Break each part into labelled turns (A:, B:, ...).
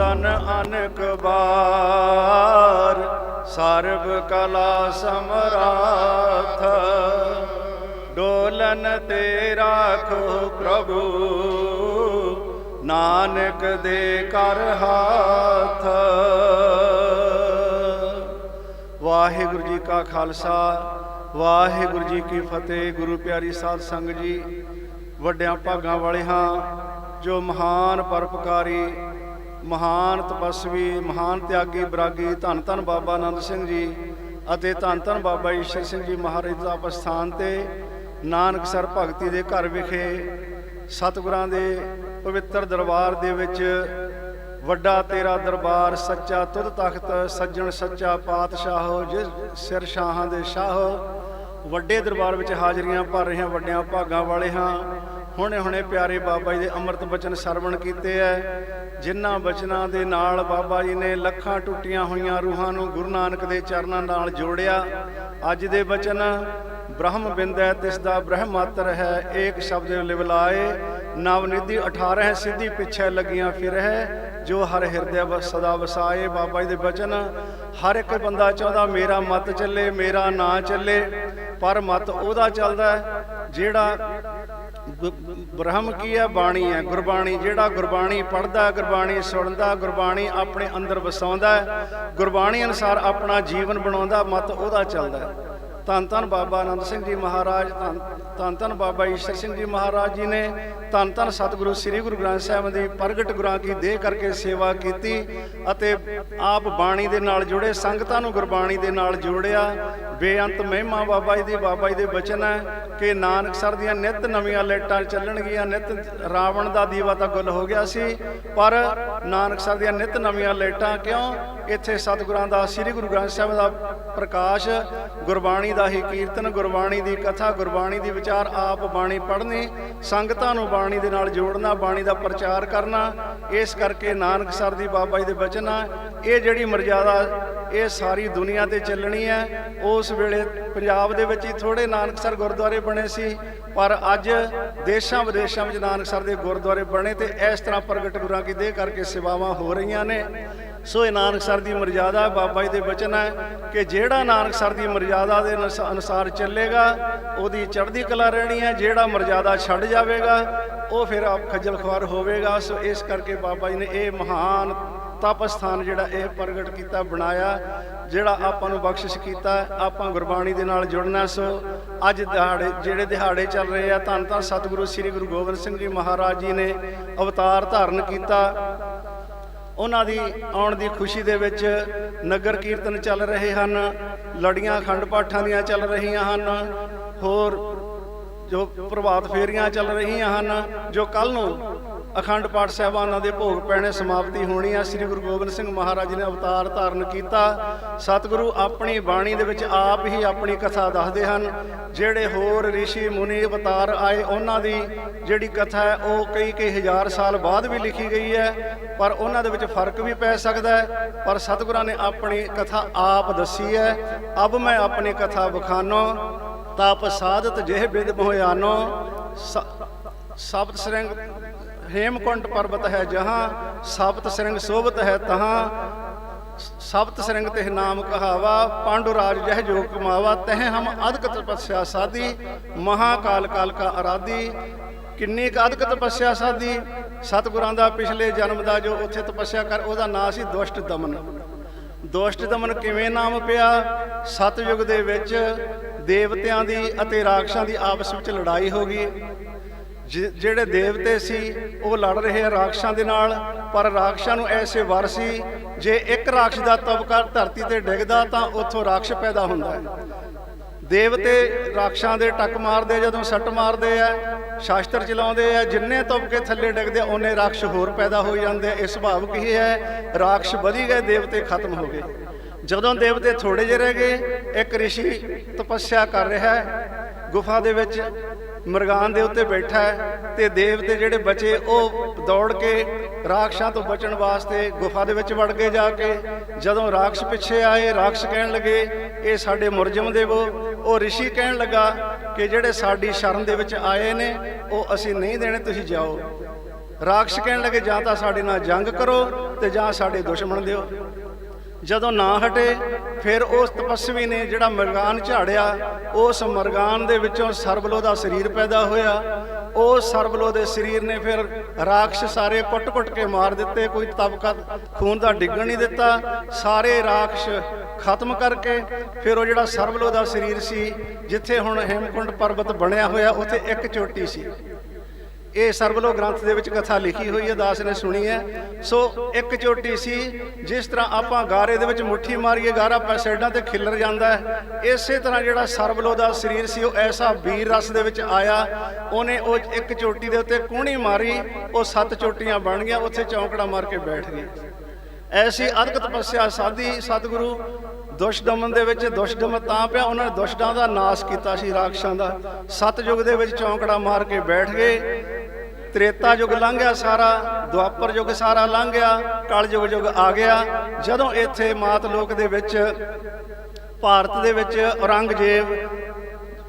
A: ਬੰਦਨ ਅਨਕ ਬਾਰ ਸਰਬ ਕਲਾ ਸਮਰਾਥ। ਡੋਲਨ ਤੇ ਰਾਖੋ ਪ੍ਰਭੂ, ਨਾਨਕ ਦੇ ਕਰ ਹਾਥ। ਵਾਹਿਗੁਰੂ ਜੀ ਕਾ ਖਾਲਸਾ, ਵਾਹਿਗੁਰੂ ਜੀ ਕੀ ਫਤਿਹ। ਗੁਰੂ ਪਿਆਰੀ ਸਾਧ ਸੰਗਤ ਜੀ, ਵੱਡਿਆਂ ਭਾਗਾਂ ਵਾਲੇ ਹਾਂ, ਜੋ ਮਹਾਨ ਪਰਪਕਾਰੀ ਮਹਾਨ ਤਪਸਵੀ, ਮਹਾਨ ਤਿਆਗੀ, ਬਰਾਗੀ, ਧੰਨ ਧੰਨ ਬਾਬਾ ਆਨੰਦ ਸਿੰਘ ਜੀ ਅਤੇ ਧੰਨ ਧੰਨ ਬਾਬਾ ਈਸ਼ਰ ਸਿੰਘ ਜੀ ਮਹਾਰਾਜ ਦਾ ਅਪਸਥਾਨ ਤੇ ਨਾਨਕਸਰ ਭਗਤੀ ਦੇ ਘਰ ਵਿਖੇ ਸਤਿਗੁਰਾਂ ਦੇ ਪਵਿੱਤਰ ਦਰਬਾਰ ਦੇ ਵਿੱਚ ਵੱਡਾ ਤੇਰਾ ਦਰਬਾਰ, ਸੱਚਾ ਤੁਧ ਤਖਤ, ਸੱਜਣ ਸੱਚਾ ਪਾਤਸ਼ਾਹ, ਜਿਸ ਸਿਰ ਸ਼ਾਹਾਂ ਦੇ ਸ਼ਾਹ ਵੱਡੇ ਦਰਬਾਰ ਵਿੱਚ ਹਾਜ਼ਰੀਆਂ ਭਰ ਰਹੇ ਹਾਂ ਵੱਡਿਆਂ ਭਾਗਾਂ ਵਾਲੇ ਹਾਂ। ਹੁਣੇ ਹੁਣੇ ਪਿਆਰੇ ਬਾਬਾ ਜੀ ਦੇ ਅੰਮ੍ਰਿਤ ਬਚਨ ਸਰਵਣ ਕੀਤੇ ਐ। ਜਿਨ੍ਹਾਂ ਬਚਨਾਂ ਦੇ ਨਾਲ ਬਾਬਾ ਜੀ ਨੇ ਲੱਖਾਂ ਟੁੱਟੀਆਂ ਹੋਈਆਂ ਰੂਹਾਂ ਨੂੰ ਗੁਰੂ ਨਾਨਕ ਦੇ ਚਰਨਾਂ ਨਾਲ ਜੋੜਿਆ। ਅੱਜ ਦੇ ਬਚਨ, ਬ੍ਰਹਮ ਬਿੰਦੈ ਤਿਸ ਦਾ ਬ੍ਰਹਮ ਮਾਤਰ ਹੈ, ਏਕ ਸ਼ਬਦ ਲਿਵਲਾਏ ਨਵਨਿਧੀ 18 ਸਿੱਧੀ ਪਿੱਛੇ ਲੱਗੀਆਂ ਫਿਰ ਹੈ ਜੋ ਹਰ ਹਿਰਦੈ ਵਸ ਸਦਾ ਵਸਾਏ। ਬਾਬਾ ਜੀ ਦੇ ਬਚਨ, ਹਰ ਇੱਕ ਬੰਦਾ ਚਾਹੁੰਦਾ ਮੇਰਾ ਮਤ ਚੱਲੇ, ਮੇਰਾ ਨਾਂ ਚੱਲੇ, ਪਰ ਮਤ ਉਹਦਾ ਚੱਲਦਾ ਜਿਹੜਾ ਬ੍ਰਹਮ ਕੀ ਹੈ ਬਾਣੀ ਹੈ ਗੁਰਬਾਣੀ ਜਿਹੜਾ ਗੁਰਬਾਣੀ ਪੜ੍ਹਦਾ, ਗੁਰਬਾਣੀ ਸੁਣਦਾ, ਗੁਰਬਾਣੀ ਆਪਣੇ ਅੰਦਰ ਵਸਾਉਂਦਾ ਗੁਰਬਾਣੀ ਅਨੁਸਾਰ ਆਪਣਾ ਜੀਵਨ ਬਣਾਉਂਦਾ, ਮਤ ਉਹਦਾ ਚੱਲਦਾ ਹੈ। ਧੰਨ ਧੰਨ ਬਾਬਾ ਆਨੰਦ ਸਿੰਘ ਜੀ ਮਹਾਰਾਜ, ਧੰਨ ਧੰਨ ਧੰਨ ਬਾਬਾ ਈਸ਼ਰ ਸਿੰਘ ਜੀ ਮਹਾਰਾਜ ਜੀ ਨੇ, ਧੰਨ ਧੰਨ ਸਤਿਗੁਰੂ ਸ੍ਰੀ ਗੁਰੂ ਗ੍ਰੰਥ ਸਾਹਿਬ ਦੀ ਪ੍ਰਗਟ ਗੁਰਾਂ ਕੀ ਦੇਹ ਕਰਕੇ ਸੇਵਾ ਕੀਤੀ ਅਤੇ ਆਪ ਬਾਣੀ ਦੇ ਨਾਲ ਜੁੜੇ, ਸੰਗਤਾਂ ਨੂੰ ਗੁਰਬਾਣੀ ਦੇ ਨਾਲ ਜੋੜਿਆ। ਬੇਅੰਤ ਮਹਿਮਾ ਬਾਬਾ ਜੀ ਦੀ, ਬਾਬਾ ਜੀ ਦੇ ਬਚਨ ਹੈ ਕਿ ਨਾਨਕ ਸਰ ਦੀਆਂ ਨਿਤ ਨਵੀਆਂ ਲਾਈਟਾਂ ਚੱਲਣਗੀਆਂ, ਨਿਤ ਰਾਵਣ ਦਾ ਦੀਵਾ ਤਾਂ ਗੁੱਲ ਹੋ ਗਿਆ ਸੀ, ਪਰ ਨਾਨਕ ਸਰ ਦੀਆਂ ਨਿਤ ਨਵੀਆਂ ਲਾਈਟਾਂ ਕਿਉਂ? ਇੱਥੇ ਸਤਿਗੁਰਾਂ ਦਾ, ਸ੍ਰੀ ਗੁਰੂ ਗ੍ਰੰਥ ਸਾਹਿਬ ਦਾ ਪ੍ਰਕਾਸ਼, ਗੁਰਬਾਣੀ ਦਾ ਹੀ ਕੀਰਤਨ, ਗੁਰਬਾਣੀ ਦੀ ਕਥਾ, ਗੁਰਬਾਣੀ ਦੀ ਵਿਚਾਰ, ਆਪ ਬਾਣੀ ਪੜ੍ਹਨੀ, ਸੰਗਤਾਂ ਨੂੰ ਬਾਣੀ ਦੇ ਨਾਲ ਜੋੜਨਾ, ਬਾਣੀ ਦਾ ਪ੍ਰਚਾਰ ਕਰਨਾ, ਇਸ ਕਰਕੇ ਨਾਨਕ ਸਰ ਦੀ ਬਾਬਾ ਜੀ ਦੇ ਬਚਨ ਆ। ਇਹ ਜਿਹੜੀ ਮਰਜ਼ਾਦਾ, ਇਹ ਸਾਰੀ ਦੁਨੀਆ ਤੇ ਚੱਲਣੀ ਹੈ, ਉਸ ਵੇਲੇ ਪੰਜਾਬ ਦੇ ਵਿੱਚ ਹੀ ਥੋੜੇ ਨਾਨਕਸਰ ਗੁਰਦੁਆਰੇ ਬਣੇ ਸੀ, ਪਰ ਅੱਜ ਦੇਸ਼ਾਂ ਵਿਦੇਸ਼ਾਂ ਵਿੱਚ ਨਾਨਕਸਰ ਦੇ ਗੁਰਦੁਆਰੇ ਬਣੇ ਤੇ ਇਸ ਤਰ੍ਹਾਂ ਪ੍ਰਗਟ ਗੁਰਾਂ ਕੀ ਦੇਹ ਕਰਕੇ ਸੇਵਾਵਾਂ ਹੋ ਰਹੀਆਂ ਨੇ। ਸੋ ਇਹ ਨਾਨਕ ਸਰ ਦੀ ਮਰਜ਼ਾਦਾ ਬਾਬਾ ਜੀ ਦੇ ਬਚਨ ਹੈ ਕਿ ਜਿਹੜਾ ਨਾਨਕ ਸਰ ਦੀ ਮਰਜ਼ਾਦਾ ਦੇ ਅਨੁਸ- ਅਨੁਸਾਰ ਚੱਲੇਗਾ, ਉਹਦੀ ਚੜ੍ਹਦੀ ਕਲਾ ਰਹਿਣੀ ਹੈ, ਜਿਹੜਾ ਮਰਜ਼ਾਦਾ ਛੱਡ ਜਾਵੇਗਾ, ਉਹ ਫਿਰ ਆਪ ਖੱਜਲ ਖੁਆਰ ਹੋਵੇਗਾ। ਸੋ ਇਸ ਕਰਕੇ ਬਾਬਾ ਜੀ ਨੇ ਇਹ ਮਹਾਨ ਤਪ ਸਥਾਨ ਜਿਹੜਾ ਇਹ ਪ੍ਰਗਟ ਕੀਤਾ, ਬਣਾਇਆ, ਜਿਹੜਾ ਆਪਾਂ ਨੂੰ ਬਖਸ਼ਿਸ਼ ਕੀਤਾ, ਆਪਾਂ ਗੁਰਬਾਣੀ ਦੇ ਨਾਲ ਜੁੜਨਾ। ਸੋ ਅੱਜ ਦਿਹਾੜੇ, ਜਿਹੜੇ ਦਿਹਾੜੇ ਚੱਲ ਰਹੇ ਆ ਧੰਨ ਧੰਨ ਸਤਿਗੁਰੂ ਸ੍ਰੀ ਗੁਰੂ ਗੋਬਿੰਦ ਸਿੰਘ ਜੀ ਮਹਾਰਾਜ ਜੀ ਨੇ ਅਵਤਾਰ ਧਾਰਨ ਕੀਤਾ। ਉਹਨਾਂ ਦੀ ਆਉਣ ਦੀ ਖੁਸ਼ੀ ਦੇ ਵਿੱਚ ਨਗਰ ਕੀਰਤਨ ਚੱਲ ਰਹੇ ਹਨ, ਲੜੀਆਂ ਅਖੰਡ ਪਾਠਾਂ ਦੀਆਂ ਚੱਲ ਰਹੀਆਂ ਹਨ, ਹੋਰ ਜੋ ਪ੍ਰਭਾਤ ਫੇਰੀਆਂ ਚੱਲ ਰਹੀਆਂ ਹਨ, ਜੋ ਕੱਲ ਨੂੰ ਅਖੰਡ ਪਾਠ ਸਾਹਿਬਾਨਾਂ ਦੇ ਭੋਗ ਪੈਣੇ ਸਮਾਪਤੀ ਹੋਣੀ ਆ। ਸ੍ਰੀ ਗੁਰੂ ਗੋਬਿੰਦ ਸਿੰਘ ਮਹਾਰਾਜ ਜੀ ਨੇ ਅਵਤਾਰ ਧਾਰਨ ਕੀਤਾ। ਸਤਿਗੁਰੂ ਆਪਣੀ ਬਾਣੀ ਦੇ ਵਿੱਚ ਆਪ ਹੀ ਆਪਣੀ ਕਥਾ ਦੱਸਦੇ ਹਨ। ਜਿਹੜੇ ਹੋਰ ઋષਿ ਮੁਨੀ ਅਵਤਾਰ ਆਏ, ਉਹਨਾਂ ਦੀ ਜਿਹੜੀ ਕਥਾ ਹੈ, ਉਹ ਕਈ ਕਈ ਹਜ਼ਾਰ ਸਾਲ ਬਾਅਦ ਵੀ ਲਿਖੀ ਗਈ ਹੈ। ਪਰ ਉਹਨਾਂ ਦੇ ਵਿੱਚ ਫ਼ਰਕ ਵੀ ਪੈ ਸਕਦਾ ਹੈ। ਪਰ ਸਤਿਗੁਰਾਂ ਨੇ ਆਪਣੀ ਕਥਾ ਆਪ ਦੱਸੀ ਹੈ। ਅਬ ਮੈਂ ਆਪਣੀ ਕਥਾ ਬਖਾਨੋ ਤਪ ਸਾਧਤ ਜਿਹ ਬਿਦ ਮੋਹਿਆਨੋ। ਸਬਤ ਸਰੰਗ ਹੇਮਕੁੰਟ ਪਰਬਤ ਹੈ ਜਹਾਂ, ਸਬਤ ਸਰੰਗ ਸੋਭਤ ਹੈ ਤਹਾਂ। ਸਬਤ ਸਿਰੰਗ ਤੇ ਨਾਮ ਕਹਾਵਾ ਪਾਂਡੂ ਰਾਜ ਜਹ ਜੋ ਕਮਾਵਾ। ਤਹ ਹਮ ਅਦਕ ਤਪੱਸਿਆ ਸਾਦੀ ਮਹਾਕਾਲ ਕਾਲ ਕਾ ਅਰਾਦੀ ਕਿੰਨੀ ਕੁ ਅਦਕ ਤਪੱਸਿਆ ਸਾਦੀ ਸਤਿਗੁਰਾਂ ਦਾ ਪਿਛਲੇ ਜਨਮ ਦਾ ਜੋ ਉੱਥੇ ਤਪੱਸਿਆ ਕਰ, ਉਹਦਾ ਨਾਂ ਸੀ ਦੁਸ਼ਟ ਦਮਨ। ਦੁਸ਼ਟ ਦਮਨ ਕਿਵੇਂ ਨਾਮ ਪਿਆ? ਸਤਯੁਗ ਦੇ ਵਿੱਚ ਦੇਵਤਿਆਂ ਦੀ ਅਤੇ ਰਾਖਸ਼ਾਂ ਦੀ ਆਪਸ ਵਿੱਚ ਲੜਾਈ ਹੋ ਗਈ। ਜਿਹੜੇ ਦੇਵਤੇ ਸੀ ਉਹ ਲੜ ਰਹੇ ਆ ਰਾਖਸ਼ਾਂ ਦੇ ਨਾਲ ਪਰ ਰਾਖਸ਼ਾਂ ਨੂੰ ਐਸੇ ਵਰ ਸੀ ਜੇ ਇੱਕ ਰਾਖਸ਼ ਦਾ ਤਬਕਾ ਧਰਤੀ ਤੇ ਡਿੱਗਦਾ ਤਾਂ ਉੱਥੋਂ ਰਾਖਸ਼ ਪੈਦਾ ਹੁੰਦਾ ਹੈ। ਦੇਵਤੇ ਰਾਖਸ਼ਾਂ ਦੇ ਟੱਕ ਮਾਰਦੇ ਜਦੋਂ ਸੱਟ ਮਾਰਦੇ ਆ ਸ਼ਾਸਤਰ ਚਲਾਉਂਦੇ ਆ ਜਿੰਨੇ ਤਬਕੇ ਥੱਲੇ ਡਿੱਗਦੇ ਆ, ਉਹਨੇ ਰਾਖਸ਼ ਹੋਰ ਪੈਦਾ ਹੋ ਜਾਂਦੇ ਆ। ਇਹ ਸੁਭਾਵ ਕੀ ਹੈ? ਰਾਖਸ਼ ਵਧੀ ਗਏ ਦੇਵਤੇ ਖਤਮ ਹੋ ਗਏ। ਜਦੋਂ ਦੇਵਤੇ ਥੋੜੇ ਜਿਹੇ ਰਹਿ ਗਏ ਇੱਕ ਰਿਸ਼ੀ ਤਪੱਸਿਆ ਕਰ ਰਿਹਾ ਹੈ ਗੁਫਾ ਦੇ ਵਿੱਚ ਮਰਗਾਨ ਦੇ ਉੱਤੇ ਬੈਠਾ ਹੈ ਤੇ ਦੇਵਤੇ ਜਿਹੜੇ ਬਚੇ ਉਹ ਦੌੜ ਕੇ ਰਾਖਸ਼ਾਂ ਤੋਂ ਬਚਣ ਵਾਸਤੇ ਗੁਫਾ ਦੇ ਵਿੱਚ ਵੜ ਗਏ ਜਾ ਕੇ। ਜਦੋਂ ਰਾਖਸ਼ ਪਿੱਛੇ ਆਏ, ਰਾਖਸ਼ ਕਹਿਣ ਲੱਗੇ, ਇਹ ਸਾਡੇ ਮੁਰਜਮ ਦੇਵੋ। ਉਹ ਰਿਸ਼ੀ ਕਹਿਣ ਲੱਗਾ ਕਿ ਜਿਹੜੇ ਸਾਡੀ ਸ਼ਰਨ ਦੇ ਵਿੱਚ ਆਏ ਨੇ, ਉਹ ਅਸੀਂ ਨਹੀਂ ਦੇਣੇ, ਤੁਸੀਂ ਜਾਓ। ਰਾਖਸ਼ ਕਹਿਣ ਲੱਗੇ, ਜਾਂ ਤਾਂ ਸਾਡੇ ਨਾਲ ਜੰਗ ਕਰੋ ਤੇ ਜਾਂ ਸਾਡੇ ਦੁਸ਼ਮਣ ਦਿਓ। ਜਦੋਂ ਨਾ ਹਟੇ, ਫਿਰ ਉਸ ਤਪਸਵੀ ਨੇ ਜਿਹੜਾ ਮਰਗਾਨ ਝਾੜਿਆ, ਉਸ ਮਰਗਾਨ ਦੇ ਵਿੱਚੋਂ ਸਰਬਲੋ ਦਾ ਸਰੀਰ ਪੈਦਾ ਹੋਇਆ। ਉਹ ਸਰਬਲੋ ਦੇ ਸਰੀਰ ਨੇ ਫਿਰ ਰਾਖਸ਼ ਸਾਰੇ ਕੁੱਟ-ਕੁੱਟ ਕੇ ਮਾਰ ਦਿੱਤੇ, ਕੋਈ ਤਬਕਾ ਖੂਨ ਦਾ ਡਿੱਗਣ ਨਹੀਂ ਦਿੱਤਾ। ਸਾਰੇ ਰਾਖਸ਼ ਖਤਮ ਕਰਕੇ ਫਿਰ ਉਹ ਜਿਹੜਾ ਸਰਬਲੋ ਦਾ ਸਰੀਰ ਸੀ, ਜਿੱਥੇ ਹੁਣ ਹੇਮਕੁੰਡ ਪਰਬਤ ਬਣਿਆ ਹੋਇਆ, ਉੱਥੇ ਇੱਕ ਚੋਟੀ ਸੀ। ਇਹ ਸਰਬਲੋ ਗ੍ਰੰਥ ਦੇ ਵਿੱਚ ਕਥਾ ਲਿਖੀ ਹੋਈ ਹੈ, ਦਾਸ ਨੇ ਸੁਣੀ ਹੈ। ਸੋ ਇੱਕ ਚੋਟੀ ਸੀ, ਜਿਸ ਤਰ੍ਹਾਂ ਆਪਾਂ ਗਾਰੇ ਦੇ ਵਿੱਚ ਮੁੱਠੀ ਮਾਰੀਏ, ਗਾਰਾ ਪੈ ਤੇ ਖਿੱਲਰ ਜਾਂਦਾ ਹੈ। ਇਸੇ ਤਰ੍ਹਾਂ ਜਿਹੜਾ ਸਰਬਲੋ ਦਾ ਸਰੀਰ ਸੀ, ਉਹ ਐਸਾ ਵੀਰ ਰਸ ਦੇ ਵਿੱਚ ਆਇਆ। ਉਹਨੇ ਉਹ ਇੱਕ ਚੋਟੀ ਦੇ ਉੱਤੇ ਕੂਣੀ ਮਾਰੀ, ਉਹ ਸੱਤ ਚੋਟੀਆਂ ਬਣ ਗਈਆਂ, ਉੱਥੇ ਚੌਂਕੜਾ ਮਾਰ ਕੇ ਬੈਠ ਗਈ। ਐਸੀ ਅਦਕ ਤਪੱਸਿਆ ਸਾਧੀ ਸਤਿਗੁਰੂ ਦੁਸ਼ਦਮਨ ਦੇ ਵਿੱਚ ਦੁਸ਼ਦਮ ਤਾਂ ਪਿਆ, ਉਹਨਾਂ ਨੇ ਦੁਸ਼ਟਾਂ ਦਾ ਨਾਸ਼ ਕੀਤਾ ਸੀ, ਰਾਖਸ਼ਾਂ ਦਾ। ਸਤਜੁਗ ਦੇ ਵਿੱਚ ਚੌਂਕੜਾ ਮਾਰ ਕੇ ਬੈਠ ਗਏ। ਤ੍ਰੇਤਾ ਯੁੱਗ ਲੰਘ ਗਿਆ ਸਾਰਾ, ਦੁਆਪਰ ਯੁੱਗ ਸਾਰਾ ਲੰਘ ਗਿਆ ਕਲ ਯੁਗ ਯੁੱਗ ਆ ਗਿਆ। ਜਦੋਂ ਇੱਥੇ ਮਾਤ ਲੋਕ ਦੇ ਵਿੱਚ, ਭਾਰਤ ਦੇ ਵਿੱਚ ਔਰੰਗਜ਼ੇਬ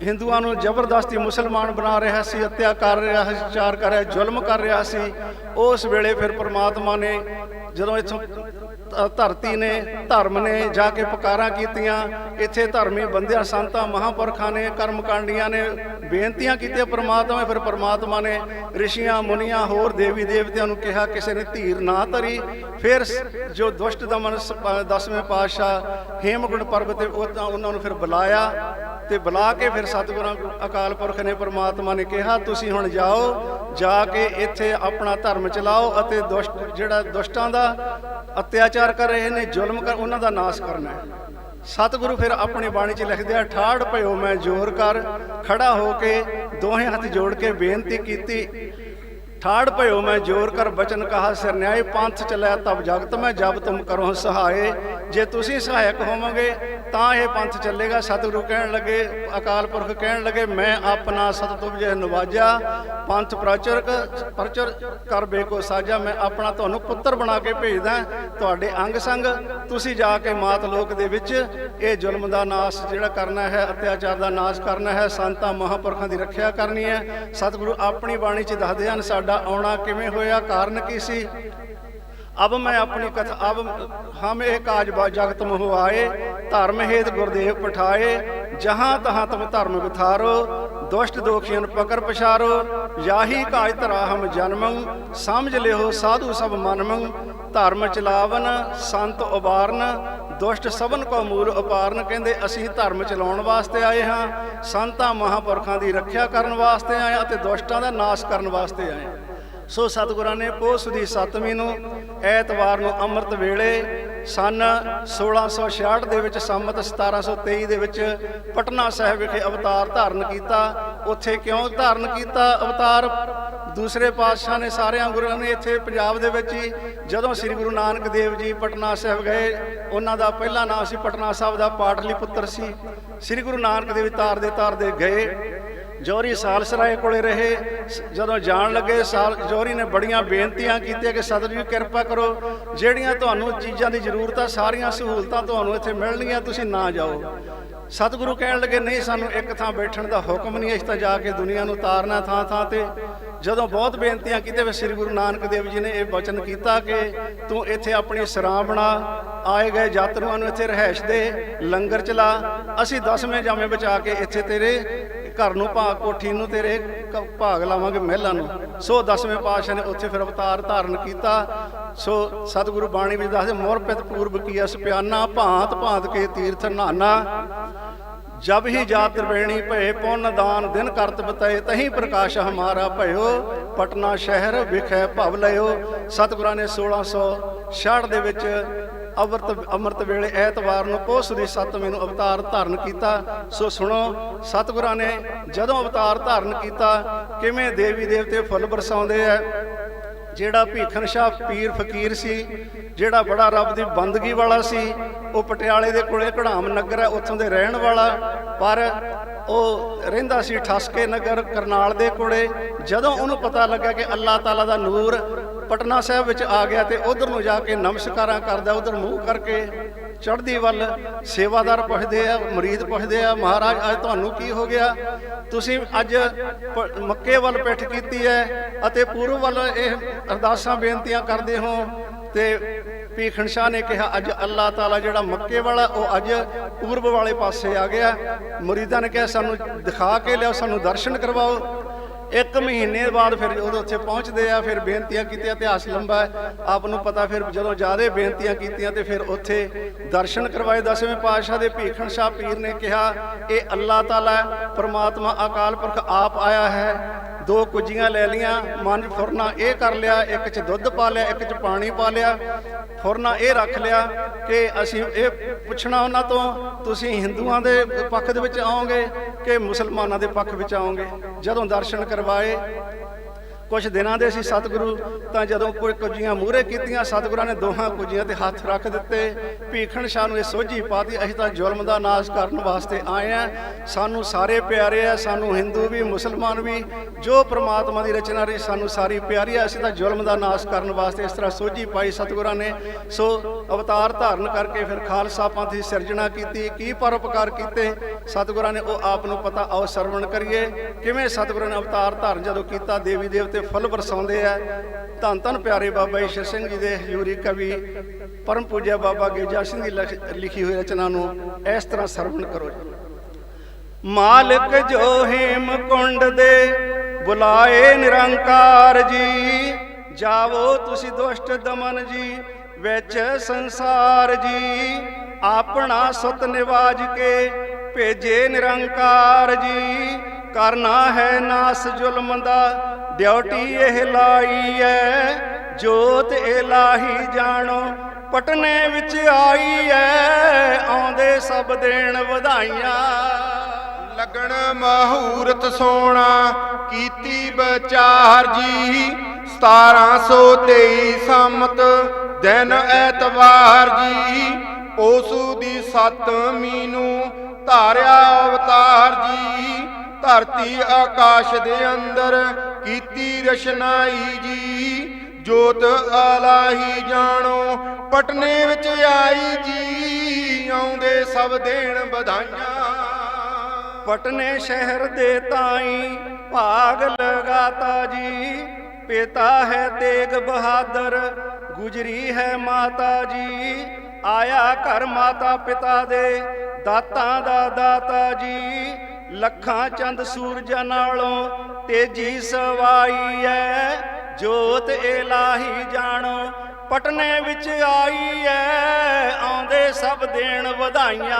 A: ਹਿੰਦੂਆਂ ਨੂੰ ਜ਼ਬਰਦਸਤੀ ਮੁਸਲਮਾਨ ਬਣਾ ਰਿਹਾ ਸੀ, ਹੱਤਿਆ ਕਰ ਰਿਹਾ ਸੀ, ਚਾਰ ਕਰ ਰਿਹਾ, ਜ਼ੁਲਮ ਕਰ ਰਿਹਾ ਸੀ, ਉਸ ਵੇਲੇ ਫਿਰ ਪ੍ਰਮਾਤਮਾ ਨੇ ਜਦੋਂ ਇਥੋਂ ਧਰਤੀ ਨੇ, ਧਰਮ ਨੇ ਜਾ ਕੇ ਪੁਕਾਰਾਂ ਕੀਤੀਆਂ। ਇੱਥੇ ਧਰਮੀ ਬੰਦਿਆਂ, ਸੰਤਾਂ, ਮਹਾਪੁਰਖਾਂ ਨੇ, ਕਰਮਕਾਂਡੀਆਂ ਨੇ ਬੇਨਤੀਆਂ ਕੀਤੀਆਂ, ਪ੍ਰਮਾਤਮਾ, ਫਿਰ ਪ੍ਰਮਾਤਮਾ ਨੇ ਰਿਸ਼ੀਆਂ, ਮੁਨੀਆਂ, ਹੋਰ ਦੇਵੀ ਦੇਵਤਿਆਂ ਨੂੰ ਕਿਹਾ, ਕਿਸੇ ਨੇ ਧੀਰ ਨਾ ਧਰੀ। ਫਿਰ ਜੋ ਦੁਸ਼ਟ ਦਮਨ ਸ- ਪ- ਦਸਵੇਂ ਪਾਤਸ਼ਾਹ ਹੇਮਕੁੰਡ ਪਰਬਤ ਤੇ ਉਹ ਤਾਂ ਉਹਨਾਂ ਨੂੰ ਫਿਰ ਬੁਲਾਇਆ ਤੇ ਬੁਲਾ ਕੇ ਫਿਰ ਸਤਿਗੁਰਾਂ ਅਕਾਲ ਪੁਰਖ ਨੇ ਪ੍ਰਮਾਤਮਾ ਨੇ ਕਿਹਾ, ਤੁਸੀਂ ਹੁਣ ਜਾਓ, ਜਾ ਕੇ ਇੱਥੇ ਆਪਣਾ ਧਰਮ ਚਲਾਓ ਅਤੇ ਦੁਸ਼ਟ, ਜਿਹੜਾ ਦੁਸ਼ਟਾਂ ਦਾ ਅਤਿਆਚਾਰ ਕਰ ਰਹੇ ਨੇ, ਜ਼ੁਲਮ ਕਰ, ਉਹਨਾਂ ਦਾ ਨਾਸ਼ ਕਰਨਾ ਹੈ। ਸਤਿਗੁਰੂ ਫਿਰ ਆਪਣੀ ਬਾਣੀ 'ਚ ਲਿਖਦੇ ਆ, ਠਾੜ ਭਇਓ ਮੈਂ ਜ਼ੋਰ ਕਰ, ਖੜਾ ਹੋ ਕੇ ਦੋਹੇ ਹੱਥ ਜੋੜ ਕੇ ਬੇਨਤੀ ਕੀਤੀ ਠਾੜ ਭਇਓ, ਮੈਂ ਜੋਰ ਕਰ ਬਚਨ ਕਹਾ, ਸਿਰ ਨਿਆਏ ਪੰਥ ਚੱਲਿਆ ਤਬ ਜਗਤ ਮੈਂ ਜਬ ਤੁਮ ਕਰੋ ਸਹਾਏ। ਜੇ ਤੁਸੀਂ ਸਹਾਇਕ ਹੋਵੋਗੇ, ਤਾਂ ਇਹ ਪੰਥ ਚੱਲੇਗਾ। ਸਤਿਗੁਰੂ ਕਹਿਣ ਲੱਗੇ, ਅਕਾਲ ਪੁਰਖ ਕਹਿਣ ਲੱਗੇ, ਮੈਂ ਆਪਣਾ ਸਤਿਤੁਬ ਜੇ ਨਵਾਜਾ ਪੰਥ ਪ੍ਰਚਰਕ, ਪ੍ਰਚਰ ਕਰ ਬੇਕੋ ਸਾਜਾ, ਮੈਂ ਆਪਣਾ ਤੁਹਾਨੂੰ ਪੁੱਤਰ ਬਣਾ ਕੇ ਭੇਜਦਾ। ਤੁਹਾਡੇ ਅੰਗ ਸੰਗ, ਤੁਸੀਂ ਜਾ ਕੇ ਮਾਤ ਲੋਕ ਦੇ ਵਿੱਚ, ਇਹ ਜ਼ੁਲਮ ਦਾ ਨਾਸ਼ ਜਿਹੜਾ ਕਰਨਾ ਹੈ, ਅਤਿਆਚਾਰ ਦਾ ਨਾਸ਼ ਕਰਨਾ ਹੈ, ਸੰਤਾਂ ਮਹਾਪੁਰਖਾਂ ਦੀ ਰੱਖਿਆ ਕਰਨੀ ਹੈ। ਸਤਿਗੁਰੂ ਆਪਣੀ ਬਾਣੀ 'ਚ ਦੱਸਦੇ ਹਨ, ਸਾਡਾ ਆਉਣਾ ਕਿਵੇਂ ਹੋਇਆ? ਕਾਰਨ ਕੀ ਸੀ? ਅਬ ਮੈਂ ਆਪਣੀ ਕਥਾ ਅਬ ਹਮ ਇਹ ਕਾਜ ਬਾ ਜਗਤ ਮੋਹ ਆਏ, ਧਰਮ ਹੇਤ ਗੁਰਦੇਵ ਪਠਾਏ, ਜਹਾਂ ਤਹਾਂ ਤੁਮ ਧਰਮ ਵਿਥਾਰੋ, ਦੁਸ਼ਟ ਦੋਖੀਆਂ ਪਕਰ ਪਛਾਰੋ, ਯਾਹੀ ਕਾਜ ਧਰਾ ਹਮ ਜਨਮੰ, ਸਮਝ ਲਿਓ ਸਾਧੂ ਸਭ ਮਨਮੰ, ਧਰਮ ਚਲਾਵਨ, ਸੰਤ ਉਬਾਰਨ ਦੁਸ਼ਟ ਸਭਨ ਕੋ ਮੂਲ ਉਪਾਰਨ ਕਹਿੰਦੇ ਅਸੀਂ ਧਰਮ ਚਲਾਉਣ ਵਾਸਤੇ ਆਏ ਹਾਂ, ਸੰਤਾਂ ਮਹਾਪੁਰਖਾਂ ਦੀ ਰੱਖਿਆ ਕਰਨ ਵਾਸਤੇ ਆਏ ਹਾਂ ਅਤੇ ਦੁਸ਼ਟਾਂ ਦਾ ਨਾਸ਼ ਕਰਨ ਵਾਸਤੇ ਆਏ ਹਾਂ। ਸੋ ਸਤਿਗੁਰਾਂ ਨੇ ਪੋਸ ਦੀ 7ਵੀਂ ਨੂੰ ਐਤਵਾਰ ਨੂੰ ਅੰਮ੍ਰਿਤ ਵੇਲੇ ਸਨ 1666 ਦੇ ਵਿੱਚ ਸੰਮਤ 1723 ਦੇ ਵਿੱਚ ਪਟਨਾ ਸਾਹਿਬ ਵਿਖੇ ਅਵਤਾਰ ਧਾਰਨ ਕੀਤਾ। ਉੱਥੇ ਕਿਉਂ ਧਾਰਨ ਕੀਤਾ? ਅਵਤਾਰ ਦੂਸਰੇ ਪਾਤਸ਼ਾਹ ਨੇ ਸਾਰਿਆਂ ਗੁਰੂਆਂ ਨੇ ਇੱਥੇ ਪੰਜਾਬ ਦੇ ਵਿੱਚ ਹੀ ਜਦੋਂ ਸ੍ਰੀ ਗੁਰੂ ਨਾਨਕ ਦੇਵ ਜੀ ਪਟਨਾ ਸਾਹਿਬ ਗਏ, ਉਹਨਾਂ ਦਾ ਪਹਿਲਾ ਨਾਮ ਸੀ ਪਟਨਾ ਸਾਹਿਬ ਦਾ ਪਾਟਲੀ ਪੁੱਤਰ ਸੀ। ਸ੍ਰੀ ਗੁਰੂ ਨਾਨਕ ਦੇਵ ਤਾਰਦੇ ਤਾਰਦੇ ਗਏ। ਜੋਰੀ ਸਾਲਸਰਾਏ ਕੋਲੇ ਰਹੇ। ਸ- ਜਦੋਂ ਜਾਣ ਲੱਗੇ, ਸਾਲ ਜੋਰੀ ਨੇ ਬੜੀਆਂ ਬੇਨਤੀਆਂ ਕੀਤੀਆਂ ਕਿ ਸਤਿਗੁਰੂ ਜੀ ਕਿਰਪਾ ਕਰੋ, ਜਿਹੜੀਆਂ ਤੁਹਾਨੂੰ ਚੀਜ਼ਾਂ ਦੀ ਜ਼ਰੂਰਤ ਆ, ਸਾਰੀਆਂ ਸਹੂਲਤਾਂ ਤੁਹਾਨੂੰ ਇੱਥੇ ਮਿਲਣਗੀਆਂ, ਤੁਸੀਂ ਨਾ ਜਾਓ। ਸਤਿਗੁਰੂ ਕਹਿਣ ਲੱਗੇ, ਨਹੀਂ, ਸਾਨੂੰ ਇੱਕ ਥਾਂ ਬੈਠਣ ਦਾ ਹੁਕਮ ਨਹੀਂ ਇਸ ਤਾਂ ਜਾ ਕੇ ਦੁਨੀਆ ਨੂੰ ਤਾਰਨਾ ਥਾਂ ਥਾਂ ਤੇ ਜਦੋਂ ਬਹੁਤ ਬੇਨਤੀਆਂ ਕੀਤੇ ਵੀ ਸ੍ਰੀ ਗੁਰੂ ਨਾਨਕ ਦੇਵ ਜੀ ਨੇ ਇਹ ਬਚਨ ਕੀਤਾ ਕਿ ਤੂੰ ਇੱਥੇ ਆਪਣੀ ਸਰਾਂ ਬਣਾ, ਆਏ ਗਏ ਯਾਤਰੂਆਂ ਨੂੰ ਇੱਥੇ ਰਹਿائش ਦੇ, ਲੰਗਰ ਚਲਾ, ਅਸੀਂ ਦਸਵੇਂ ਜਾਮੇ ਬਚਾ ਕੇ ਇੱਥੇ ਤੇਰੇ ਘਰ ਨੂੰ ਭਾਗ ਕੋਠੀ ਨੂੰ ਤੇਰੇ ਭਾਗ ਲਾਵਾਂਗੇ ਮਹਿਲਾਂ ਨੂੰ। ਸੋ ਦਸਵੇਂ ਪਾਤਸ਼ਾਹ ਨੇ ਉੱਥੇ ਫਿਰ ਅਵਤਾਰ ਧਾਰਨ ਕੀਤਾ। ਸੋ ਸਤਿਗੁਰੂ ਬਾਣੀ ਵਿੱਚ ਦੱਸਦੇ ਮੋਰਪਿਤ ਪੂਰਬ ਕੀ ਅਸ ਭਾਂਤ ਭਾਂਤ ਕੇ ਤੀਰਥ ਨਾਨਾ। ਜਬ ਹੀ ਜਾਤ ਤ੍ਰਿਵੇਣੀ ਭਏ, ਪੁੰਨ ਦਾਨ ਦਿਨ ਕਰਤ ਬਤਏ, ਤਹੀਂ ਪ੍ਰਕਾਸ਼ ਹਮਾਰਾ ਭਇਓ। ਪਟਨਾ ਸ਼ਹਿਰ ਵਿਖੇ ਭਵ ਲਇਓ। ਸਤਿਗੁਰਾਂ ਨੇ 1666 ਦੇ ਵਿੱਚ ਅਮਰਤ ਅੰਮ੍ਰਿਤ ਵੇਲੇ ਐਤਵਾਰ ਨੂੰ ਪੋਸ ਦੀ 7ਵੀਂ ਨੂੰ ਅਵਤਾਰ ਧਾਰਨ ਕੀਤਾ। ਸੋ ਸੁਣੋ, ਸਤਿਗੁਰਾਂ ਨੇ ਜਦੋਂ ਅਵਤਾਰ ਧਾਰਨ ਕੀਤਾ, ਕਿਵੇਂ ਦੇਵੀ ਦੇਵਤੇ ਫੁੱਲ ਬਰਸਾਉਂਦੇ ਆ। ਜਿਹੜਾ ਭੀਖਨ ਸ਼ਾਹ ਪੀਰ ਫਕੀਰ ਸੀ, ਜਿਹੜਾ ਬੜਾ ਰੱਬ ਦੀ ਬੰਦਗੀ ਵਾਲਾ ਸੀ, ਉਹ ਪਟਿਆਲੇ ਦੇ ਕੋਲੇ ਘੜਾਮ ਨਗਰ ਹੈ, ਉੱਥੋਂ ਦੇ ਰਹਿਣ ਵਾਲਾ। ਪਰ ਉਹ ਰਹਿੰਦਾ ਸੀ ਠਸਕੇ ਨਗਰ, ਕਰਨਾਲ ਦੇ ਕੋਲੇ। ਜਦੋਂ ਉਹਨੂੰ ਪਤਾ ਲੱਗਾ ਕਿ ਅੱਲਾਹ ਤਾਲਾ ਦਾ ਨੂਰ ਪਟਨਾ ਸਾਹਿਬ ਵਿੱਚ ਆ ਗਿਆ ਤੇ ਉਧਰ ਨੂੰ ਜਾ ਕੇ ਨਮਸਕਾਰਾਂ ਕਰਦਾ, ਉਧਰ ਮੂੰਹ ਕਰਕੇ ਚੜ੍ਹਦੀ ਵੱਲ ਸੇਵਾਦਾਰ ਪੁੱਛਦੇ ਆ, ਮਰੀਦ ਪੁੱਛਦੇ ਆ, ਮਹਾਰਾਜ, ਅੱਜ ਤੁਹਾਨੂੰ ਕੀ ਹੋ ਗਿਆ? ਤੁਸੀਂ ਅੱਜ ਪ- ਮੱਕੇ ਵੱਲ ਪਿੱਠ ਕੀਤੀ ਹੈ ਅਤੇ ਪੂਰਬ ਵੱਲ ਇਹ ਅਰਦਾਸਾਂ, ਬੇਨਤੀਆਂ ਕਰਦੇ ਹੋ ਤੇ ਭੀਖਣ ਸ਼ਾਹ ਨੇ ਕਿਹਾ, ਅੱਜ ਅੱਲਾਹ ਤਾਲਾ ਜਿਹੜਾ ਮੱਕੇ ਵਾਲਾ ਉਹ ਅੱਜ ਪੂਰਬ ਵਾਲੇ ਪਾਸੇ ਆ ਗਿਆ। ਮਰੀਦਾਂ ਨੇ ਕਿਹਾ, ਸਾਨੂੰ ਦਿਖਾ ਕੇ ਲਿਆਓ, ਸਾਨੂੰ ਦਰਸ਼ਨ ਕਰਵਾਓ। ਇੱਕ ਮਹੀਨੇ ਬਾਅਦ ਫਿਰ ਜਦੋਂ ਉੱਥੇ ਪਹੁੰਚਦੇ ਆ, ਫਿਰ ਬੇਨਤੀਆਂ ਕੀਤੀਆਂ, ਇਤਿਹਾਸ ਲੰਬਾ ਹੈ। ਆਪ ਨੂੰ ਪਤਾ ਫਿਰ ਜਦੋਂ ਜ਼ਿਆਦਾ ਬੇਨਤੀਆਂ ਕੀਤੀਆਂ ਤੇ ਫਿਰ ਉੱਥੇ ਦਰਸ਼ਨ ਕਰਵਾਏ। ਦਸਵੇਂ ਪਾਤਸ਼ਾਹ ਦੇ ਭੀਖਣ ਸ਼ਾਹ ਪੀਰ ਨੇ ਕਿਹਾ, ਇਹ ਅੱਲਾਹ ਤਾਲਾ ਪਰਮਾਤਮਾ ਅਕਾਲ ਪੁਰਖ ਆਪ ਆਇਆ ਹੈ। ਦੋ ਕੁਜੀਆਂ ਲੈ ਲੀਆਂ ਮਨ ਫੁਰਨਾ ਇਹ ਕਰ ਲਿਆ, ਇੱਕ ਚ ਦੁੱਧ ਪਾ ਲਿਆ, ਇੱਕ ਚ ਪਾਣੀ ਪਾ ਲਿਆ। ਫੁਰਨਾ ਇਹ ਰੱਖ ਲਿਆ ਕਿ ਅਸੀਂ ਇਹ ਪੁੱਛਣਾ ਉਹਨਾਂ ਤੋਂ, ਤੁਸੀਂ ਹਿੰਦੂਆਂ ਦੇ ਪੱਖ ਦੇ ਵਿੱਚ ਆਓਗੇ ਕਿ ਮੁਸਲਮਾਨਾਂ ਦੇ ਪੱਖ ਵਿੱਚ ਆਓਗੇ? ਜਦੋਂ ਦਰਸ਼ਨ ਕਰਵਾਏ ਕੁਝ ਦਿਨਾਂ ਦੇ ਸੀ ਸਤਿਗੁਰੂ, ਤਾਂ ਜਦੋਂ ਕੋਈ ਕੁਜੀਆਂ ਮੂਹਰੇ ਕੀਤੀਆਂ, ਸਤਿਗੁਰਾਂ ਨੇ ਦੋਹਾਂ ਕੁਝੀਆਂ ਤੇ ਹੱਥ ਰੱਖ ਦਿੱਤੇ। ਭੀਖਣ ਸ਼ਾਹ ਨੂੰ ਇਹ ਸੋਝੀ ਪਾਤੀ, ਅਸੀਂ ਤਾਂ ਜ਼ੁਲਮ ਦਾ ਨਾਸ਼ ਕਰਨ ਵਾਸਤੇ ਆਏ ਆ। ਸਾਨੂੰ ਸਾਰੇ ਪਿਆਰੇ ਆ, ਸਾਨੂੰ ਹਿੰਦੂ ਵੀ, ਮੁਸਲਮਾਨ ਵੀ, ਜੋ ਪ੍ਰਮਾਤਮਾ ਦੀ ਰਚਨਾ ਰਹੀ, ਸਾਨੂੰ ਸਾਰੀ ਪਿਆਰੀ ਆ। ਅਸੀਂ ਤਾਂ ਜ਼ੁਲਮ ਦਾ ਨਾਸ਼ ਕਰਨ ਵਾਸਤੇ ਇਸ ਤਰ੍ਹਾਂ ਸੋਝੀ ਪਾਈ ਸਤਿਗੁਰਾਂ ਨੇ। ਸੋ ਅਵਤਾਰ ਧਾਰਨ ਕਰਕੇ ਫਿਰ ਖਾਲਸਾ ਪੰਥ ਦੀ ਸਿਰਜਣਾ ਕੀਤੀ, ਕੀ ਪਰਉਪਕਾਰ ਕੀਤੇ? ਸਤਿਗੁਰਾਂ ਨੇ ਉਹ ਆਪ ਨੂੰ ਪਤਾ, ਆਓ ਸਰਵਣ ਕਰੀਏ। ਕਿਵੇਂ ਸਤਿਗੁਰਾਂ ਨੇ ਅਵਤਾਰ ਧਾਰਨ ਜਦੋਂ ਕੀਤਾ ਦੇਵੀ ਦੇਵਤੇ ਫੁੱਲ ਵਰਸਾਉਂਦੇ ਆ। ਧੰਨ ਧੰਨ ਪਿਆਰੇ ਬਾਬਾ ਈਸ਼ਰ ਸਿੰਘ ਜੀ ਦੇ ਹਜ਼ੂਰੀ ਕਵੀ, ਪਰਮ ਪੂਜਿਆ ਬਾਬਾ ਗੇਜਾ ਸਿੰਘ ਦੀ ਲਿਖੀ ਹੋਈ ਰਚਨਾ ਨੂੰ ਇਸ ਤਰ੍ਹਾਂ ਸਰਵਣ ਕਰੋ ਮਾਲਕ ਜੋ ਹੇਮ ਕੁੰਡ ਦੇ ਬੁਲਾਏ ਨਿਰੰਕਾਰ ਜੀ, ਜਾਵੋ ਤੁਸੀਂ ਦੁਸ਼ਟ ਦਮਨ ਜੀ, ਵਿੱਚ ਸੰਸਾਰ ਜੀ। ਆਪਣਾ ਸੁਤ ਨਿਵਾਜ ਕੇ ਭੇਜੇ ਨਿਰੰਕਾਰ ਜੀ, ਕਰਨਾ ਹੈ ਨਾਸ ਜ਼ੁਲਮ ਦਾ ਡਿਊਟੀ ਇਹ ਲਾਈ ਐ ਜੋਤ ਇਲਾਹੀ ਜਾਣੋ, ਪਟਨੇ ਵਿੱਚ ਆਈ ਐ ਆਉਂਦੇ ਸਭ ਦੇਣ ਵਧਾਈਆਂ।
B: ਲੱਗਣ ਮਹੂਰਤ ਸੋਣਾ ਕੀਤੀ ਵਿਚਾਰ ਜੀ 1723 ਸੰਮਤ, ਦਿਨ ਐਤਵਾਰ ਜੀ। ਪੋਸੂ ਦੀ ਸੱਤਵੀਂ ਮੀਨੂ ਧਾਰਿਆ ਅਵਤਾਰ ਜੀ ਧਰਤੀ ਆਕਾਸ਼ ਦੇ ਅੰਦਰ ਕੀਤੀ ਰਸ਼ਨਾਈ ਜੀ। ਜੋਤ ਆਲਾਹੀ ਜਾਣੋ, ਪਟਨੇ ਵਿੱਚ ਆਈ ਜੀ। ਆਉਂਦੇ ਸਭ ਦੇਣ ਵਧਾਈਆਂ।
A: ਪਟਨੇ ਸ਼ਹਿਰ ਦੇ ਤਾਈ ਭਾਗ ਲਗਾਤਾ ਜੀ। ਪਿਤਾ ਹੈ ਤੇਗ ਬਹਾਦਰ, ਗੁਜਰੀ ਹੈ ਮਾਤਾ ਜੀ। ਆਇਆ ਘਰ ਮਾਤਾ ਪਿਤਾ ਦੇ, ਦਾਤਾਂ ਦਾ ਦਾਤਾ ਜੀ। ਲੱਖਾਂ ਚੰਦ ਸੂਰਜਾਂ ਨਾਲੋਂ ਤੇਜੀ ਸਵਾਈ ਐ। ਜੋਤ ਇਲਾਹੀ ਜਾਣੋ, ਪਟਨੇ ਵਿੱਚ ਆਈ ਐ। ਆਉਂਦੇ ਸਭ ਦੇਣ ਵਧਾਈਆਂ।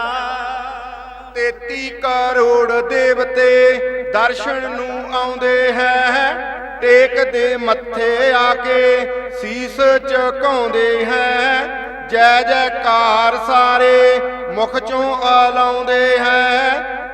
B: 33 ਕਰੋੜ ਦੇਵਤੇ ਦਰਸ਼ਨ ਨੂੰ ਆਉਂਦੇ ਹੈ। ਟੇਕ ਦੇ ਮੱਥੇ ਆ ਕੇ ਸੀਸ ਝੁਕਾਉਂਦੇ ਹੈ। ਜੈ ਜੈਕਾਰ ਸਾਰੇ ਮੁਖ ਚੋਂ ਆਲਾਉਂਦੇ ਹੈ।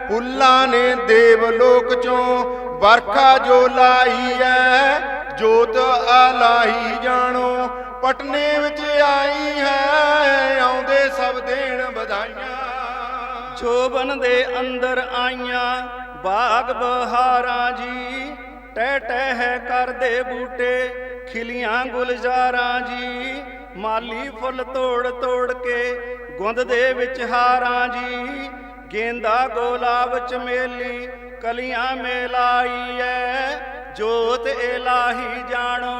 B: ਫੁੱਲਾਂ ਨੇ ਦੇਵ ਲੋਕ ਚੋਂ ਵਰਖਾ ਜੋ ਲਾਈ ਹੈ ਜੋਤ ਆਲਾਹੀ ਜਾਣੋ, ਪਟਨੇ ਵਿੱਚ ਆਈ ਹੈ, ਆਉਂਦੇ ਸਭ ਦੇਣ ਵਧਾਈਆਂ।
A: ਚੋਬਨ ਦੇ ਅੰਦਰ ਆਈਆਂ ਬਾਗ ਬਹਾਰਾਂ ਜੀ, ਟਹਿ ਟਹਿ ਹੈ ਕਰਦੇ ਬੂਟੇ, ਖਿਲੀਆਂ ਗੁਲਜ਼ਾਰਾਂ ਜੀ, ਮਾਲੀ ਫੁੱਲ ਤੋੜ ਤੋੜ ਕੇ ਗੁੰਦ ਦੇ ਵਿੱਚ ਹਾਰਾਂ ਜੀ ਗੇਂਦਾ ਗੁਲਾਬ ਚਮੇਲੀ ਕਲੀਆਂ ਮੇਲਾਈ ਐ ਜੋਤ ਇਲਾਹੀ ਜਾਣੋ,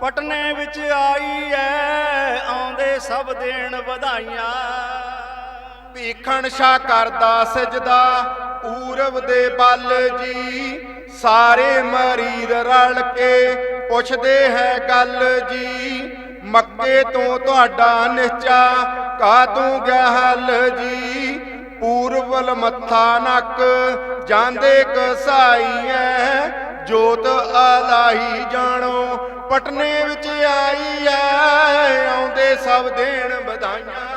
A: ਪਟਨੇ ਵਿੱਚ ਆਈ ਐ ਆਉਂਦੇ ਸਭ ਦੇਣ ਵਧਾਈਆਂ।
B: ਭੀਖਣ ਸ਼ਾ ਕਰਦਾ ਸਜਦਾ ਪੂਰਬ ਦੇ ਬਲ ਜੀ, ਸਾਰੇ ਮਰੀਦ ਰਲ ਕੇ ਪੁੱਛਦੇ ਹੈ ਗੱਲ ਜੀ, ਮੱਕੇ ਤੋਂ ਤੁਹਾਡਾ ਨਿਹਚਾ ਕਾ ਤੂੰ ਗਿਆ ਹੱਲ ਜੀ? ਪੂਰਵਲ ਮੱਥਾ ਨੱਕ, ਜਾਂਦੇ ਕਸਾਈ ਜੋਤ ਆਲਾਹੀ ਜਾਣੋ, ਪਟਨੇ ਵਿੱਚ ਆਈ ਐ ਆਉਂਦੇ ਸਭ ਦੇਣ ਵਧਾਈਆਂ।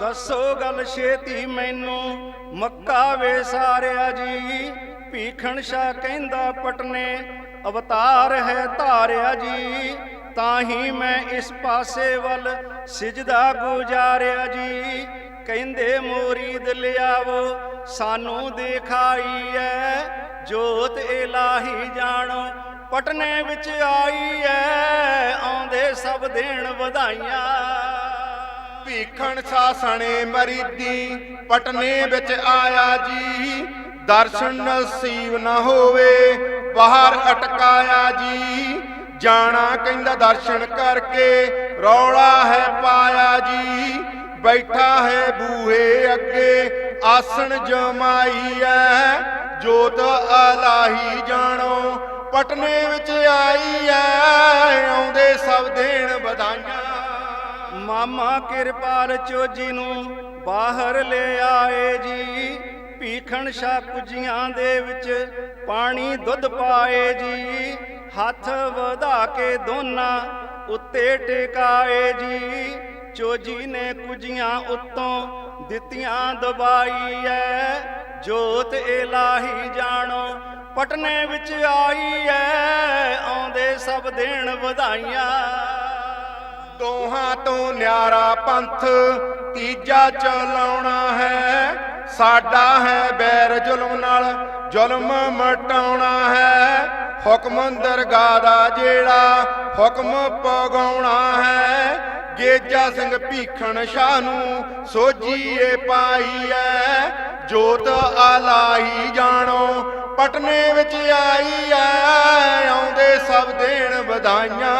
A: ਦੱਸੋ ਗੱਲ ਛੇਤੀ ਮੈਨੂੰ, ਮੱਕਾ ਵੇ ਸਾਰਿਆ ਜੀ, ਭੀਖਣ ਸ਼ਾ ਕਹਿੰਦਾ ਪਟਨੇ, ਅਵਤਾਰ ਹੈ ਧਾਰਿਆ ਜੀ, ਤਾਂ ਹੀ ਮੈਂ ਇਸ ਪਾਸੇ ਵੱਲ ਸਿਜਦਾ ਗੁਜਾਰਿਆ ਜੀ। ਕਹਿੰਦੇ ਮੋਰੀਦ ਲਿਆਵੋ ਸਾਨੂੰ ਦਿਖਾਈ ਐ। ਜੋਤ ਇਲਾਹੀ ਜਾਣੋ, ਪਟਨੇ ਵਿੱਚ ਆਈ ਐ। ਆਉਂਦੇ ਸਭ ਦੇਣ ਵਧਾਈਆਂ।
B: ਭੀਖਣ ਸਾਸਣੇ ਮਰੀਦੀ, ਪਟਨੇ ਵਿੱਚ ਆਇਆ ਜੀ। ਦਰਸ਼ਨ ਨਸੀਬ ਨਾ ਹੋਵੇ, ਬਾਹਰ ਅਟਕਾਇਆ ਜੀ। ਜਾਣਾ ਕਹਿੰਦਾ ਦਰਸ਼ਨ ਕਰਕੇ, ਰੌਲਾ ਹੈ ਪਾਇਆ ਜੀ। ਬੈਠਾ ਹੈ ਬੂਹੇ ਅੱਗੇ, ਆਸਣ ਜਮਾਈ ਐ ਜੋਤ ਅਲਾਹੀ ਜਾਣੋ, ਪਟਨੇ ਵਿੱਚ ਆਈ ਐ ਆਉਂਦੇ ਸਭ ਦੇਣ ਵਧਾਈਆਂ।
A: ਮਾਮਾ ਕਿਰਪਾਲ ਚੋਜੀ ਨੂੰ ਬਾਹਰ ਲੈ ਆਏ ਜੀ, ਭੀਖਣ ਸ਼ਾ ਕੁਜੀਆਂ ਦੇ ਵਿੱਚ ਪਾਣੀ ਦੁੱਧ ਪਾਏ ਜੀ, ਹੱਥ ਵਧਾ ਕੇ ਦੋਨਾਂ ਉੱਤੇ ਟਿਕਾਏ ਜੀ। ਚੋਜੀ ਨੇ ਕੁਜੀਆਂ ਉੱਤੋਂ ਦਿੱਤੀਆਂ ਦਬਾਈ ਐ। ਜੋਤ ਇਲਾਹੀ ਜਾਣੋ, ਪਟਨੇ ਵਿੱਚ ਆਈ ਐ। ਆਉਂਦੇ ਸਭ ਦੇਣ ਵਧਾਈਆਂ।
B: ਦੋਹਾਂ ਤੋਂ ਨਿਆਰਾ ਪੰਥ ਤੀਜਾ ਚਲਾਉਣਾ ਹੈ। ਸਾਡਾ ਹੈ ਬੈਰ ਜ਼ੁਲਮ ਨਾਲ ਜ਼ੁਲਮ ਮਟਾਉਣਾ ਹੈ। ਹੁਕਮ ਦਰਗਾਹ ਦਾ ਜਿਹੜਾ ਹੁਕਮ ਪਗਾਉਣਾ ਹੈ। ਗੇਜਾ ਸਿੰਘ ਭੀਖਣ ਸ਼ਾਹ ਨੂੰ ਸੋਝੀਏ ਪਾਈ ਐ ਜੋਤ ਆਲਾਹੀ ਜਾਣੋ, ਪਟਨੇ ਵਿੱਚ ਆਈ ਐ ਆਉਂਦੇ ਸਭ ਦੇਣ ਵਧਾਈਆਂ।